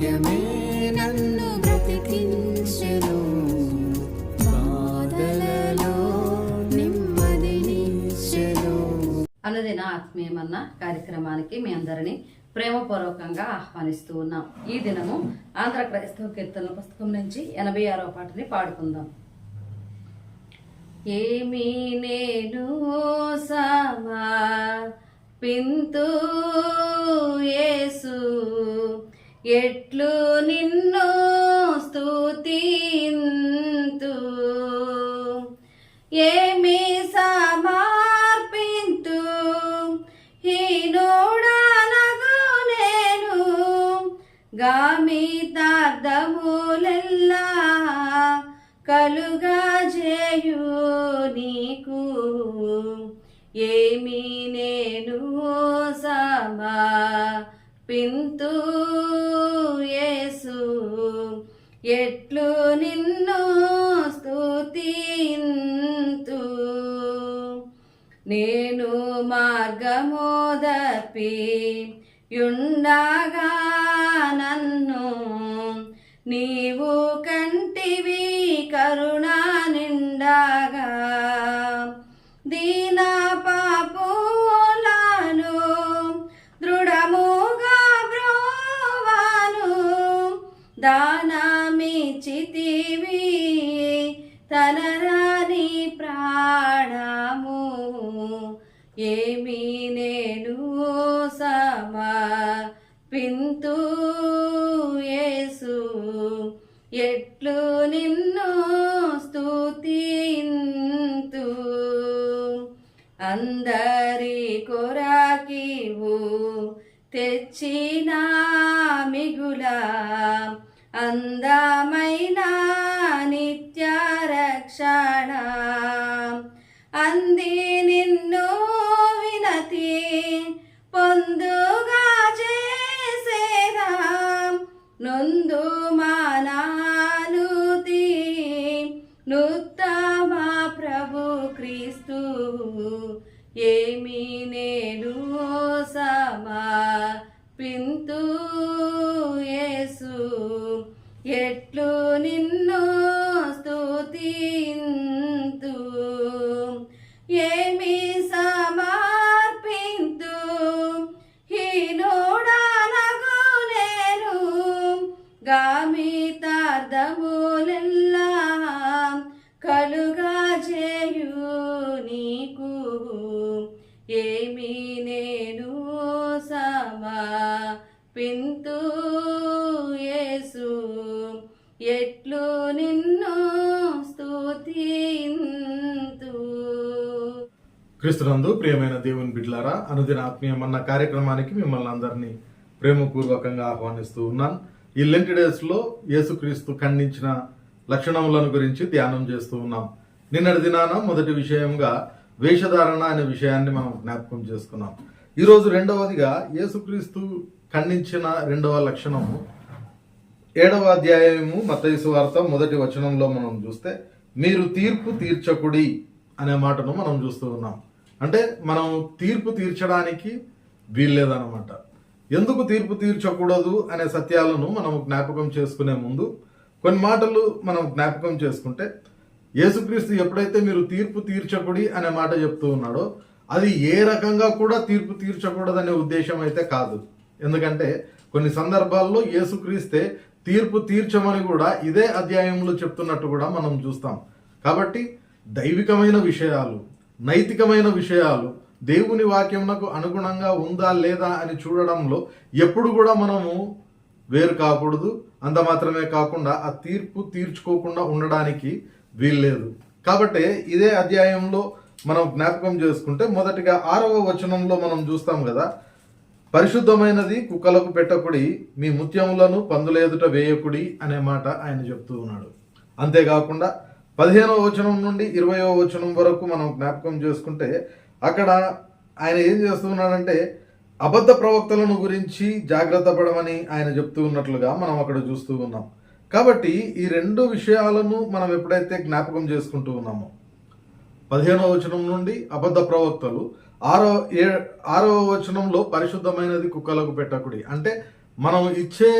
వాక్యమే నన్ను బ్రతికించెను. బాధలలో నెమ్మదినిచ్చెను అనుదిన ఆత్మీయమన్న కార్యక్రమానికి మీ అందరినీ ప్రేమపూర్వకంగా ఆహ్వానిస్తూ ఉన్నాం. ఈ దినము ఆంధ్ర క్రైస్తవ కీర్తనల పుస్తకం నుంచి ఎనభై ఆరో పాటని పాడుకుందాం. ఏమి నేను సమా పింతు యేసు ఎట్లు నిన్ను స్తుతింతు? ఏమి సమర్పింతు? హీనుడనగు నేను. గామితార్థములెల్లా కలుగా చేయు నీకు. ఏమి నేను సమా మార్గమోదపి యుండగా నన్ను నీవు కంటివి కరుణా నిండగా కొరాకివు తెచ్చిన మిగుల అందమైన నిత్య రక్షణ అంది నిన్ను వినతి పొందుగా చేసేదా. నొందు మానానుతి నుత్తమా ప్రభు క్రీస్తు. ఏమి నేను పింతు యేసు. ఎట్లు నిన్ను స్తుతింతు. ఏమి సమర్పింతు. హీనుడనగు నేను గామితార్థములెల్లా కలుగా చేయు నీకు. ఏమీ క్రీస్తునందు ప్రియమైన దేవుని బిడ్లారా అనుదిన ఆత్మీయమన్న కార్యక్రమానికి మిమ్మల్ని అందరినీ ప్రేమపూర్వకంగా ఆహ్వానిస్తూ ఉన్నాను. ఈ లెంటి డేస్లో యేసుక్రీస్తు ఖండించిన లక్షణములను గురించి ధ్యానం చేస్తూ ఉన్నాం. నిన్నటి దినాన మొదటి విషయంగా వేషధారణ అనే విషయాన్ని మనం జ్ఞాపకం చేసుకున్నాం. ఈరోజు రెండవదిగా యేసుక్రీస్తు ఖండించిన రెండవ లక్షణము ఏడవ అధ్యాయము మతయసు వార్త మొదటి వచనంలో మనం చూస్తే మీరు తీర్పు తీర్చకుడి అనే మాటను మనం చూస్తూ ఉన్నాం. అంటే మనం తీర్పు తీర్చడానికి వీల్లేదన్నమాట. ఎందుకు తీర్పు తీర్చకూడదు అనే సత్యాలను మనం జ్ఞాపకం చేసుకునే ముందు కొన్ని మాటలు మనం జ్ఞాపకం చేసుకుంటే యేసుక్రీస్తు ఎప్పుడైతే మీరు తీర్పు తీర్చకుడి అనే మాట చెప్తూ ఉన్నాడో అది ఏ రకంగా కూడా తీర్పు తీర్చకూడదనే ఉద్దేశం అయితే కాదు. ఎందుకంటే కొన్ని సందర్భాల్లో యేసుక్రీస్తే తీర్పు తీర్చమని కూడా ఇదే అధ్యాయంలో చెప్తున్నట్టు కూడా మనం చూస్తాం. కాబట్టి దైవికమైన విషయాలు నైతికమైన విషయాలు దేవుని వాక్యమునకు అనుగుణంగా ఉందా లేదా అని చూడడంలో ఎప్పుడు కూడా మనము వేరు కాకూడదు. అంత మాత్రమే కాకుండా ఆ తీర్పు తీర్చుకోకుండా ఉండడానికి వీల్లేదు. కాబట్టి ఇదే అధ్యాయంలో మనం జ్ఞాపకం చేసుకుంటే మొదటిగా ఆరవ వచనంలో మనం చూస్తాం కదా పరిశుద్ధమైనది కుక్కలకు పెట్టకుడి మీ ముత్యములను పందుల ఎదుట వేయకుడి అనే మాట ఆయన చెప్తూ ఉన్నాడు. అంతేకాకుండా పదిహేనవ వచనం నుండి ఇరవయో వచనం వరకు మనం జ్ఞాపకం చేసుకుంటే అక్కడ ఆయన ఏం చేస్తున్నాడంటే అబద్ధ ప్రవక్తలను గురించి జాగ్రత్త పడమని ఆయన చెప్తూ ఉన్నట్లుగా మనం అక్కడ చూస్తూ ఉన్నాం. కాబట్టి ఈ రెండు విషయాలను మనం ఎప్పుడైతే జ్ఞాపకం చేసుకుంటూ ఉన్నామో పదిహేనవ వచనం నుండి అబద్ధ ప్రవక్తలు ఆరో ఏ ఆరవ వచనంలో పరిశుద్ధమైనది కుక్కలకు పెట్టకుడి. అంటే మనం ఇచ్చే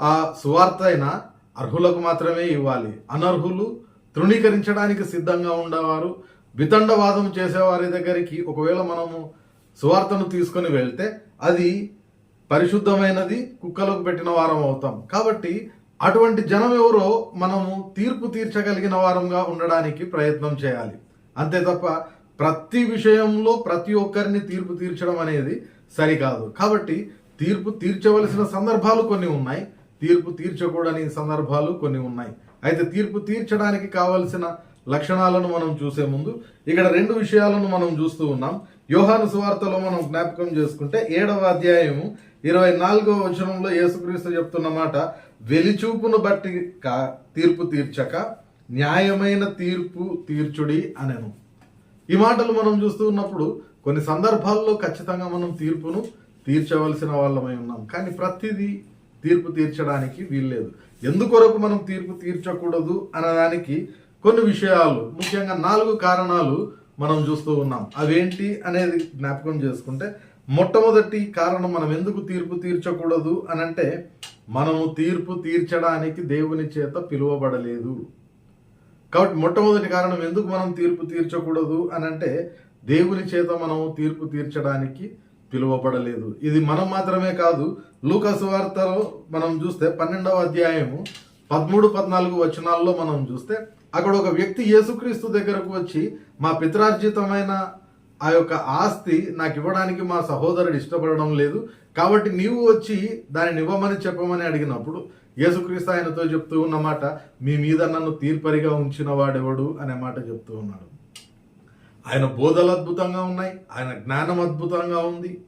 ఆ సువార్త అయినా అర్హులకు మాత్రమే ఇవ్వాలి. అనర్హులు తృణీకరించడానికి సిద్ధంగా ఉండేవారు. వితండవాదం చేసేవారి దగ్గరికి ఒకవేళ మనము సువార్తను తీసుకొని వెళ్తే అది పరిశుద్ధమైనది కుక్కలకు పెట్టిన వారం అవుతాం. కాబట్టి అటువంటి జనం ఎవరో మనము తీర్పు తీర్చగలిగిన వారంగా ఉండడానికి ప్రయత్నం చేయాలి. అంతే తప్ప ప్రతి విషయంలో ప్రతి ఒక్కరిని తీర్పు తీర్చడం అనేది సరికాదు. కాబట్టి తీర్పు తీర్చవలసిన సందర్భాలు కొన్ని ఉన్నాయి. తీర్పు తీర్చకూడని సందర్భాలు కొన్ని ఉన్నాయి. అయితే తీర్పు తీర్చడానికి కావలసిన లక్షణాలను మనం చూసే ముందు ఇక్కడ రెండు విషయాలను మనం చూస్తూ ఉన్నాం. యోహాను సువార్తలో మనం జ్ఞాపకం చేసుకుంటే ఏడవ అధ్యాయము ఇరవై నాలుగవ వచనంలో యేసుక్రీస్తు చెప్తున్న మాట వెలిచూపును బట్టి కా- తీర్పు తీర్చక న్యాయమైన తీర్పు తీర్చుడి అనెను. ఈ మాటలు మనం చూస్తూ ఉన్నప్పుడు కొన్ని సందర్భాల్లో ఖచ్చితంగా మనం తీర్పును తీర్చవలసిన వాళ్ళమై ఉన్నాం. కానీ ప్రతిదీ తీర్పు తీర్చడానికి వీల్లేదు. ఎందుకొరకు మనం తీర్పు తీర్చకూడదు అనడానికి కొన్ని విషయాలు ముఖ్యంగా నాలుగు కారణాలు మనం చూస్తూ ఉన్నాం. అవేంటి అనేది జ్ఞాపకం చేసుకుంటే మొట్టమొదటి కారణం మనం ఎందుకు తీర్పు తీర్చకూడదు అని అంటే మనము తీర్పు తీర్చడానికి దేవుని చేత పిలువబడలేదు. కాబట్టి మొట్టమొదటి కారణం ఎందుకు మనం తీర్పు తీర్చకూడదు అని అంటే దేవుని చేత మనం తీర్పు తీర్చడానికి పిలువబడలేదు. ఇది మనం మాత్రమే కాదు లూకసు వార్తలో మనం చూస్తే పన్నెండవ అధ్యాయము పదమూడు పద్నాలుగు వచనాల్లో మనం చూస్తే అక్కడ ఒక వ్యక్తి యేసుక్రీస్తు దగ్గరకు వచ్చి మా పిత్రార్జితమైన ఆ యొక్క ఆస్తి నాకు ఇవ్వడానికి మా సహోదరుడు ఇష్టపడడం లేదు. కాబట్టి నీవు వచ్చి దానిని ఇవ్వమని చెప్పమని అడిగినప్పుడు యేసుక్రీస్తు ఆయనతో చెప్తూ ఉన్నమాట మీ మీద నన్ను తీర్పరిగా ఉంచిన వాడెవడు? అనే మాట చెప్తూ ఉన్నాడు. ఆయన బోధలు అద్భుతంగా ఉన్నాయి ఆయన జ్ఞానం అద్భుతంగా ఉంది.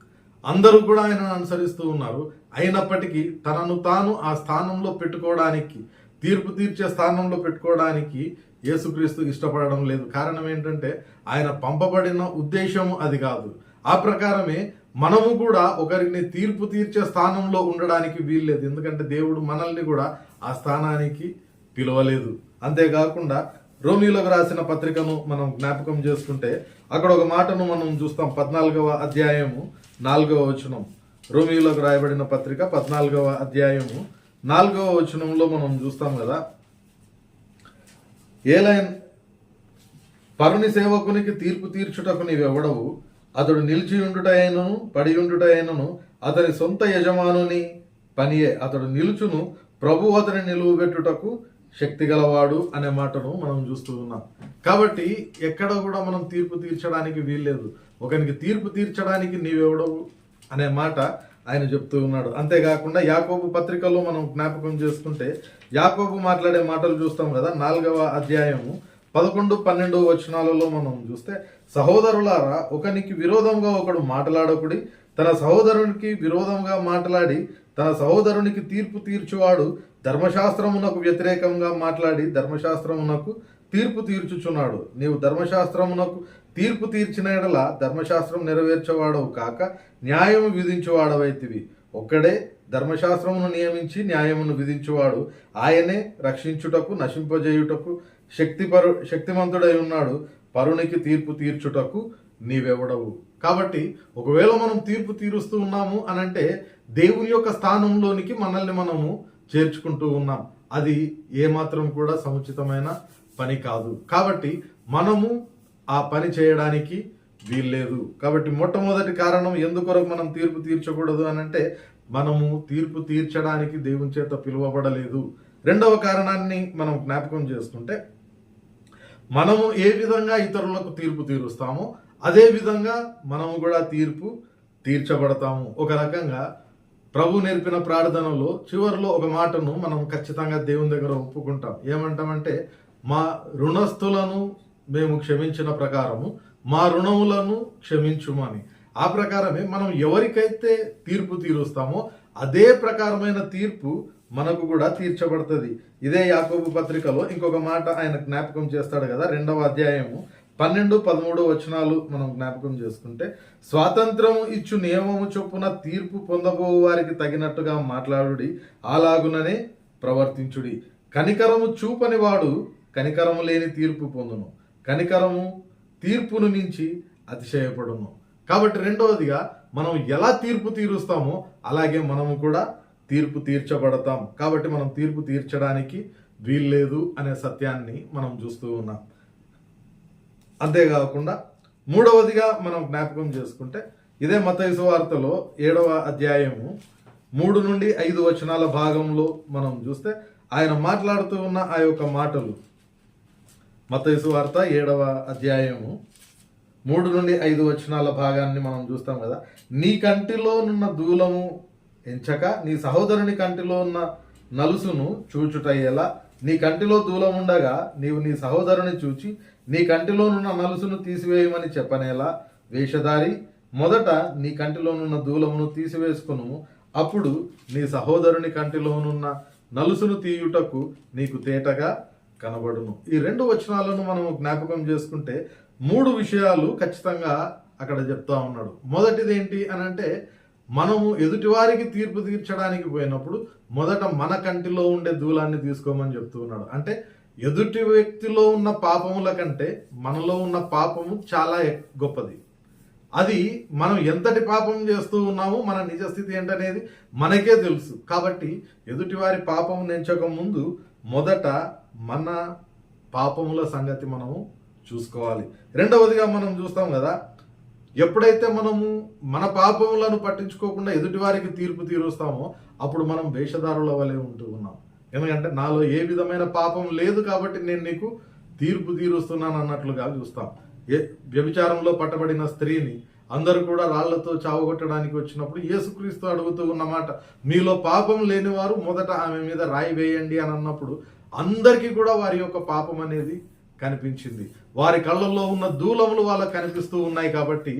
అందరూ కూడా ఆయనను అనుసరిస్తూ ఉన్నారు. అయినప్పటికీ తనను తాను ఆ స్థానంలో పెట్టుకోవడానికి తీర్పు తీర్చే స్థానంలో పెట్టుకోవడానికి యేసుక్రీస్తు ఇష్టపడడం లేదు. కారణం ఏంటంటే ఆయన పంపబడిన ఉద్దేశము అది కాదు. ఆ ప్రకారమే మనము కూడా ఒకరిని తీర్పు తీర్చే స్థానంలో ఉండడానికి వీల్లేదు. ఎందుకంటే దేవుడు మనల్ని కూడా ఆ స్థానానికి పిలవలేదు. అంతేకాకుండా రోమిలకు రాసిన పత్రికను మనం జ్ఞాపకం చేసుకుంటే అక్కడ ఒక మాటను మనం చూస్తాం పద్నాలుగవ అధ్యాయము నాలుగవ వచనం. రోమిలకు రాయబడిన పత్రిక పద్నాలుగవ అధ్యాయము నాలుగవ వచనంలో మనం చూస్తాం కదా. ఏలైన్ పరుని సేవకునికి తీర్పు తీర్చుటకు నీవెవడవు? అతడు నిలిచి ఉండుటైనను పడి ఉండుటైనను అతని సొంత యజమానుని పనియే. అతడు నిలుచును ప్రభు అతని నిలువబెట్టుటకు శక్తి గలవాడు అనే మాటను మనం చూస్తూ ఉన్నాం. కాబట్టి ఎక్కడ కూడా మనం తీర్పు తీర్చడానికి వీల్లేదు. ఒకనికి తీర్పు తీర్చడానికి నీవెవడవు అనే మాట ఆయన చెప్తూ ఉన్నాడు. అంతేకాకుండా యాకోబు పత్రికలో మనం జ్ఞాపకం చేసుకుంటే యాకోబు మాట్లాడే మాటలు చూస్తాం కదా నాలుగవ అధ్యాయము పదకొండు పన్నెండు వచనాలలో మనం చూస్తే సహోదరులారా ఒకనికి విరోధంగా ఒకడు మాట్లాడకుడి తన సహోదరునికి విరోధంగా మాట్లాడి తన సహోదరునికి తీర్పు తీర్చువాడు ధర్మశాస్త్రమునకు వ్యతిరేకంగా మాట్లాడి ధర్మశాస్త్రమునకు తీర్పు తీర్చుచున్నాడు. నీవు ధర్మశాస్త్రమునకు తీర్పు తీర్చిన ఎడల ధర్మశాస్త్రం నెరవేర్చేవాడవు కాక న్యాయము విధించువాడవైతివి. ఒక్కడే ధర్మశాస్త్రమును నియమించి న్యాయమును విధించువాడు. ఆయనే రక్షించుటకు నశింపజేయుటకు శక్తిపరు శక్తిమంతుడై ఉన్నాడు. పరునికి తీర్పు తీర్చుటకు నీవెవడవు. కాబట్టి ఒకవేళ మనం తీర్పు తీరుస్తూ ఉన్నాము అని అంటే దేవుని యొక్క స్థానంలోనికి మనల్ని మనము చేర్చుకుంటూ ఉన్నాం. అది ఏమాత్రం కూడా సముచితమైన పని కాదు. కాబట్టి మనము ఆ పని చేయడానికి వీల్లేదు. కాబట్టి మొట్టమొదటి కారణం ఎందుకొరకు మనం తీర్పు తీర్చకూడదు అని అంటే మనము తీర్పు తీర్చడానికి దేవుని చేత పిలువబడలేదు. రెండవ కారణాన్ని మనం జ్ఞాపకం చేసుకుంటే మనము ఏ విధంగా ఇతరులకు తీర్పు తీరుస్తామో అదేవిధంగా మనము కూడా తీర్పు తీర్చబడతాము. ఒక రకంగా ప్రభు నేర్పిన ప్రార్థనలో చివరిలో ఒక మాటను మనం ఖచ్చితంగా దేవుని దగ్గర ఒప్పుకుంటాం. ఏమంటామంటే మా రుణస్థులను మేము క్షమించిన ప్రకారము మా రుణములను క్షమించుమని. ఆ ప్రకారమే మనం ఎవరికైతే తీర్పు తీరుస్తామో అదే ప్రకారమైన తీర్పు మనకు కూడా తీర్చబడుతుంది. ఇదే యాకోబు పత్రికలో ఇంకొక మాట ఆయన జ్ఞాపకం చేస్తాడు కదా రెండవ అధ్యాయము పన్నెండు పదమూడు వచనాలు మనం జ్ఞాపకం చేసుకుంటే స్వాతంత్రం ఇచ్చు నియమము చొప్పున తీర్పు పొందబో వారికి తగినట్టుగా మాట్లాడుడి అలాగుననే ప్రవర్తించుడి. కనికరము చూపని వాడు కనికరము లేని తీర్పు పొందును. కనికరము తీర్పును మించి అతిశయపడును. కాబట్టి రెండవదిగా మనం ఎలా తీర్పు తీరుస్తామో అలాగే మనము కూడా తీర్పు తీర్చబడతాం. కాబట్టి మనం తీర్పు తీర్చడానికి వీల్లేదు అనే సత్యాన్ని మనం చూస్తూ ఉన్నాం. అంతేకాకుండా మూడవదిగా మనం జ్ఞాపకం చేసుకుంటే ఇదే మతైసు వార్తలో ఏడవ అధ్యాయము మూడు నుండి ఐదు వచనాల భాగంలో మనం చూస్తే ఆయన మాట్లాడుతూ ఉన్న ఆ యొక్క మాటలు. మతైసు వార్త ఏడవ అధ్యాయము మూడు నుండి ఐదు వచనాల భాగాన్ని మనం చూస్తాం కదా. నీ కంటిలోనున్న దూలము ఎంచక నీ సహోదరుని కంటిలో ఉన్న నలుసును చూచుటయ్యేలా నీ కంటిలో దూలం ఉండగా నీవు నీ సహోదరుని చూచి నీ కంటిలోనున్న నలుసును తీసివేయమని చెప్పనేలా వేషధారి మొదట నీ కంటిలోనున్న దూలమును తీసివేసుకును. అప్పుడు నీ సహోదరుని కంటిలోనున్న నలుసును తీయుటకు నీకు తేటగా కనబడును. ఈ రెండు వచనాలను మనం జ్ఞాపకం చేసుకుంటే మూడు విషయాలు ఖచ్చితంగా అక్కడ చెప్తా ఉన్నాడు. మొదటిది ఏంటి అని అంటే మనము ఎదుటివారికి తీర్పు తీర్చడానికి పోయినప్పుడు మొదట మన కంటిలో ఉండే దూలాన్ని తీసుకోమని చెప్తూ ఉన్నాడు. అంటే ఎదుటి వ్యక్తిలో ఉన్న పాపముల కంటే మనలో ఉన్న పాపము చాలా గొప్పది. అది మనం ఎంతటి పాపం చేస్తూ ఉన్నామో మన నిజస్థితి ఏంటనేది మనకే తెలుసు. కాబట్టి ఎదుటివారి పాపం నెంచక ముందు మొదట మన పాపముల సంగతి మనము చూసుకోవాలి. రెండవదిగా మనం చూస్తాం కదా ఎప్పుడైతే మనము మన పాపములను పట్టించుకోకుండా ఎదుటివారికి తీర్పు తీరుస్తామో అప్పుడు మనం వేషధారుల వలె ఉంటూ ఉన్నాం. ఎందుకంటే నాలో ఏ విధమైన పాపం లేదు కాబట్టి నేను నీకు తీర్పు తీరుస్తున్నాను అన్నట్లుగా చూస్తాం. ఏ వ్యభిచారంలో పట్టబడిన స్త్రీని అందరూ కూడా రాళ్ళతో చావగొట్టడానికి వచ్చినప్పుడు యేసుక్రీస్తు అడుగుతూ ఉన్నమాట మీలో పాపం లేనివారు మొదట ఆమె మీద రాయి వేయండి అని అన్నప్పుడు అందరికీ కూడా వారి యొక్క పాపం అనేది కనిపించింది. వారి కళ్ళల్లో ఉన్న దూలములు వాళ్ళకు కనిపిస్తూ ఉన్నాయి కాబట్టి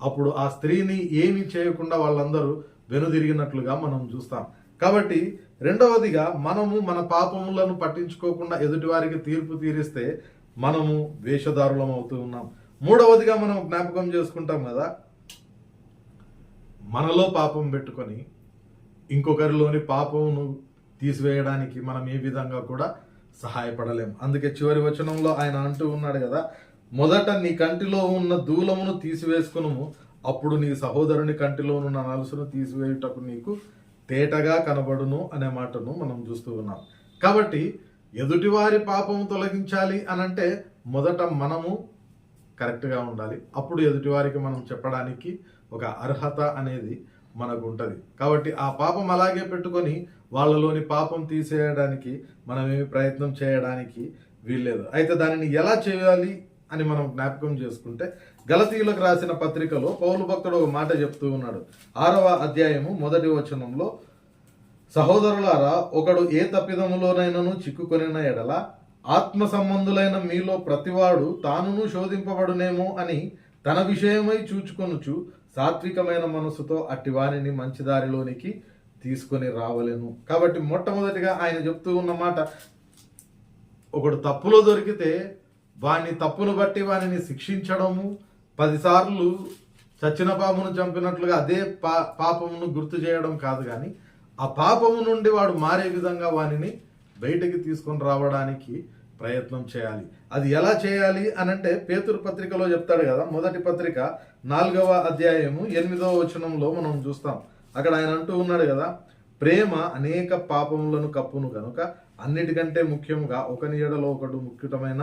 అప్పుడు ఆ స్త్రీని ఏమీ చేయకుండా వాళ్ళందరూ వెనుదిరిగినట్లుగా మనం చూస్తాం. కాబట్టి రెండవదిగా మనము మన పాపములను పట్టించుకోకుండా ఎదుటివారికి తీర్పు తీరిస్తే మనము వేషధారులం అవుతూ ఉన్నాం. మూడవదిగా మనం జ్ఞాపకం చేసుకుంటాం కదా మనలో పాపం పెట్టుకొని ఇంకొకరిలోని పాపమును తీసివేయడానికి మనం ఏ విధంగా కూడా సహాయపడలేం. అందుకే చివరి వచనంలో ఆయన అంటూ ఉన్నాడు కదా మొదట నీ కంటిలో ఉన్న దూలమును తీసివేసుకును అప్పుడు నీ సహోదరుని కంటిలోనున్న నలుసును తీసివేయుటకు నీకు తేటగా కనబడును అనే మాటను మనం చూస్తూ ఉన్నాం. కాబట్టి ఎదుటివారి పాపం తొలగించాలి అనంటే మొదట మనము కరెక్ట్గా ఉండాలి. అప్పుడు ఎదుటివారికి మనం చెప్పడానికి ఒక అర్హత అనేది మనకు ఉంటుంది కాబట్టి ఆ పాపం అలాగే పెట్టుకొని వాళ్ళలోని పాపం తీసేయడానికి మనం ఏమి ప్రయత్నం చేయడానికి వీల్లేదు. అయితే దానిని ఎలా చేయాలి అని మనం జ్ఞాపకం చేసుకుంటే గలతీయులకు రాసిన పత్రికలో పౌలు భక్తుడు ఒక మాట చెప్తూ ఉన్నాడు. ఆరవ అధ్యాయము మొదటి వచనంలో సహోదరులారా ఒకడు ఏ తప్పిదములోనైనను చిక్కుకొనిన ఎడల ఆత్మ సంబంధులైన మీలో ప్రతివాడు తానును శోధింపబడునేమో అని తన విషయమై చూచుకొనుచు సాత్వికమైన మనసుతో అట్టివారిని మంచి దారిలోనికి తీసుకొని రావలేను. కాబట్టి మొట్టమొదటిగా ఆయన చెప్తూ ఉన్నమాట ఒకడు తప్పులో దొరికితే వాని తప్పును బట్టి వానిని శిక్షించడము పదిసార్లు చచ్చిన పాపమును చంపినట్లుగా అదే పా పాపమును గుర్తు చేయడం కాదు కానీ ఆ పాపము నుండి వాడు మారే విధంగా వానిని బయటకి తీసుకొని రావడానికి ప్రయత్నం చేయాలి. అది ఎలా చేయాలి అనంటే పేతురు పత్రికలో చెప్తాడు కదా మొదటి పత్రిక నాలుగవ అధ్యాయము ఎనిమిదవ వచనంలో మనం చూస్తాం. అక్కడ ఆయన అంటూ ఉన్నాడు కదా ప్రేమ అనేక పాపములను కప్పును కనుక అన్నిటికంటే ముఖ్యంగా ఒకని ఎడలో ఒకడు ముఖ్యమైన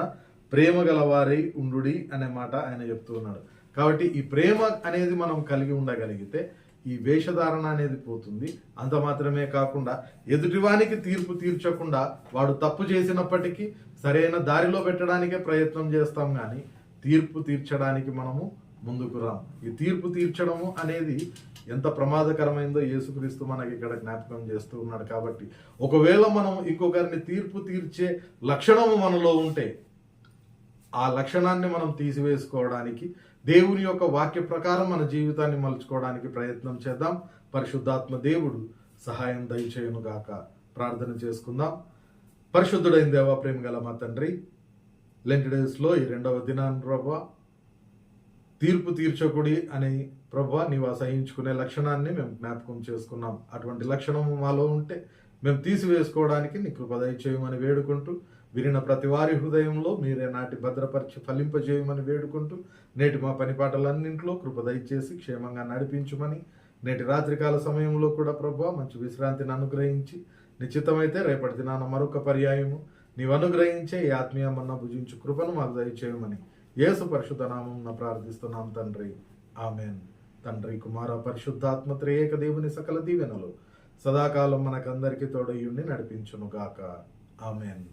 ప్రేమ గలవారై ఉండుడి అనే మాట ఆయన చెప్తూ ఉన్నాడు. కాబట్టి ఈ ప్రేమ అనేది మనం కలిగి ఉండగలిగితే ఈ వేషధారణ అనేది పోతుంది. అంత మాత్రమే కాకుండా ఎదుటివానికి తీర్పు తీర్చకుండా వాడు తప్పు చేసినప్పటికీ సరైన దారిలో పెట్టడానికే ప్రయత్నం చేస్తాం కానీ తీర్పు తీర్చడానికి మనము ముందుకు రాం. ఈ తీర్పు తీర్చడము అనేది ఎంత ప్రమాదకరమైందో యేసుక్రీస్తు మనకి ఇక్కడ జ్ఞాపకం చేస్తూ ఉన్నాడు కాబట్టి ఒకవేళ మనం ఇంకొకరిని తీర్పు తీర్చే లక్షణము మనలో ఉంటే ఆ లక్షణాన్ని మనం తీసివేసుకోవడానికి దేవుని యొక్క వాక్య ప్రకారం మన జీవితాన్ని మలుచుకోవడానికి ప్రయత్నం చేద్దాం. పరిశుద్ధాత్మ దేవుడు సహాయం దయచేయనుగాక ప్రార్థన చేసుకుందాం. పరిశుద్ధుడైన దేవా ప్రేమ గల మా తండ్రి లెంటి డేస్లో ఈ రెండవ దినాన్ని ప్రభా తీర్పు తీర్చకుడి అని ప్రభా నీవు అసహించుకునే లక్షణాన్ని మేము జ్ఞాపకం చేసుకున్నాం. అటువంటి లక్షణము మాలో ఉంటే మేము తీసివేసుకోవడానికి నీ కృప దయచేయమని వేడుకుంటూ విరిన ప్రతి వారి హృదయంలో మీరే నాటి భద్రపరిచి ఫలింపజేయమని వేడుకుంటూ నేటి మా పనిపాటలన్నింటిలో కృప దయచేసి క్షేమంగా నడిపించుమని నేటి రాత్రికాల సమయంలో కూడా ప్రభు మంచి విశ్రాంతిని అనుగ్రహించి నిశ్చితమైతే రేపటి దినాన మరొక పర్యాయము. నీవు అనుగ్రహించే ఈ ఆత్మీయమన్న భుజించు కృపను మాకు దయచేయమని యేసు పరిశుద్ధ నామం ప్రార్థిస్తున్నాం తండ్రి. ఆమెన్. తండ్రి కుమార పరిశుద్ధాత్మ త్రియేక దేవుని సకల దీవెనలు సదాకాలం మనకందరికీ తోడయుండి నడిపించును Amen.